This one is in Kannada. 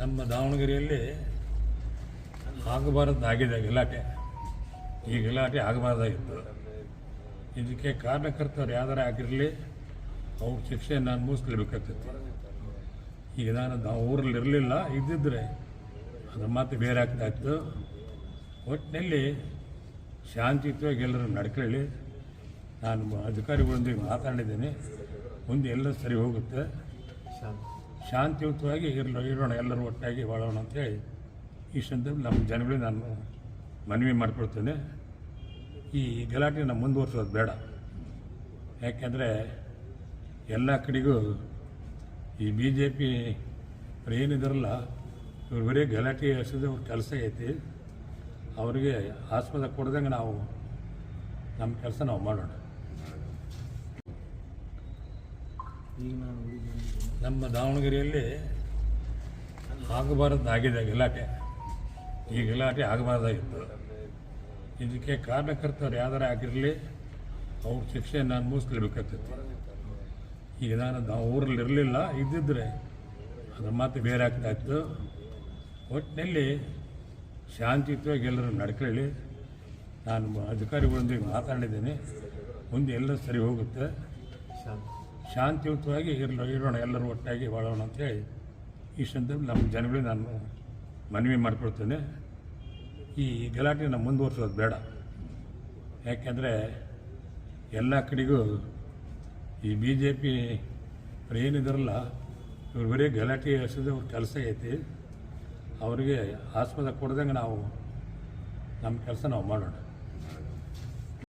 ನಮ್ಮ ದಾವಣಗೆರೆಯಲ್ಲಿ ಆಗಬಾರದ್ದಾಗಿದೆ ಗಲಾಟೆ ಈ ಗಲಾಟೆ ಆಗಬಾರ್ದಾಗಿತ್ತು. ಇದಕ್ಕೆ ಕಾರಣಕರ್ತರು ಯಾವ್ದಾರ ಆಗಿರಲಿ, ಅವ್ರ ಶಿಕ್ಷೆ ನಾನು ಮುಗಿಸ್ಲೇಬೇಕಾಗ್ತೈತಿ. ಈಗ ನಾನು ಊರಲ್ಲಿ ಇರಲಿಲ್ಲ ಇದ್ದಿದ್ದರೆ ಅದ್ರ ಮಾತು ಬೇರೆ ಆಗ್ತಾಯಿತ್ತು ಒಟ್ಟಿನಲ್ಲಿ ಶಾಂತಿಯುತವಾಗಿ ಎಲ್ಲರೂ ನಡ್ಕೊಳ್ಳಿ. ನಾನು ಅಧಿಕಾರಿಗಳೊಂದಿಗೆ ಮಾತಾಡಿದ್ದೀನಿ. ಮುಂದೆ ಎಲ್ಲ ಸರಿ ಹೋಗುತ್ತೆ. ಶಾಂತಿ ಶಾಂತಿಯುತವಾಗಿ ಇರಲು ಇರೋಣ, ಎಲ್ಲರೂ ಒಟ್ಟಾಗಿ ಬಾಳೋಣ ಅಂತೇಳಿ ಈ ಸಂದರ್ಭ ನಮ್ಮ ಜನಗಳಿಗೆ ನಾನು ಮನವಿ ಮಾಡಿಕೊಳ್ತೇನೆ. ಈ ಗಲಾಟೆನ ಮುಂದುವರ್ಸೋದು ಬೇಡ. ಯಾಕೆಂದರೆ ಎಲ್ಲ ಕಡೆಗೂ ಈ ಬಿ ಜೆ ಪಿ ಏನಿದಾರಲ್ಲ, ಇವ್ರು ಬರೀ ಗಲಾಟೆ ಎಸೋದು ಅವ್ರ ಕೆಲಸ ಐತಿ. ಅವರಿಗೆ ಆಸ್ಪದ ಕೊಡ್ದಂಗೆ ನಾವು ನಮ್ಮ ಕೆಲಸ ನಾವು ಮಾಡೋಣ. ಈಗ ನಾನು ನಮ್ಮ ದಾವಣಗೆರೆಯಲ್ಲಿ ಆಗಬಾರದ್ದಾಗಿದೆ ಗಲಾಟೆ. ಈ ಗಲಾಟೆ ಆಗಬಾರ್ದಾಗಿತ್ತು. ಇದಕ್ಕೆ ಕಾರಣಕರ್ತರು ಯಾವ್ದಾರ ಆಗಿರಲಿ, ಅವ್ರ ಶಿಕ್ಷೆ ನಾನು ಮುಗಿಸ್ಲೇಬೇಕಾಗ್ತೈತಿ ಈಗ ನಾನು ಊರಲ್ಲಿ ಇರಲಿಲ್ಲ, ಇದ್ದಿದ್ರೆ ಅದ್ರ ಮಾತು ಬೇರೆ ಆಗ್ತಾಯಿತ್ತು ಒಟ್ಟಿನಲ್ಲಿ ಶಾಂತಿಯುತವಾಗಿ ಎಲ್ಲರೂ ನಡ್ಕೊಳ್ಳಿ. ನಾನು ಅಧಿಕಾರಿಗಳೊಂದಿಗೆ ಮಾತಾಡಿದ್ದೀನಿ. ಮುಂದೆ ಎಲ್ಲ ಸರಿ ಹೋಗುತ್ತೆ. ಶಾಂತಿ ಶಾಂತಿಯುತವಾಗಿ ಇರಲು ಇರೋಣ, ಎಲ್ಲರೂ ಒಟ್ಟಾಗಿ ಬಾಳೋಣ ಅಂತೇಳಿ ಈ ಸಂದರ್ಭದಲ್ಲಿ ನಮ್ಮ ಜನಗಳಿಗೆ ನಾನು ಮನವಿ ಮಾಡಿಕೊಳ್ತೇನೆ. ಈ ಗಲಾಟೆನ ಮುಂದುವರ್ಸೋದು ಬೇಡ. ಯಾಕೆಂದರೆ ಎಲ್ಲ ಕಡೆಗೂ ಈ ಬಿ ಜೆ ಪಿ ಏನಿದಾರಲ್ಲ, ಇವ್ರು ಬರೀ ಗಲಾಟೆ ಎಸೋದು ಅವ್ರ ಕೆಲಸ ಐತಿ. ಅವರಿಗೆ ಆಸ್ಪದ ಕೊಡ್ದಂಗೆ ನಾವು ನಮ್ಮ ಕೆಲಸ ನಾವು ಮಾಡೋಣ.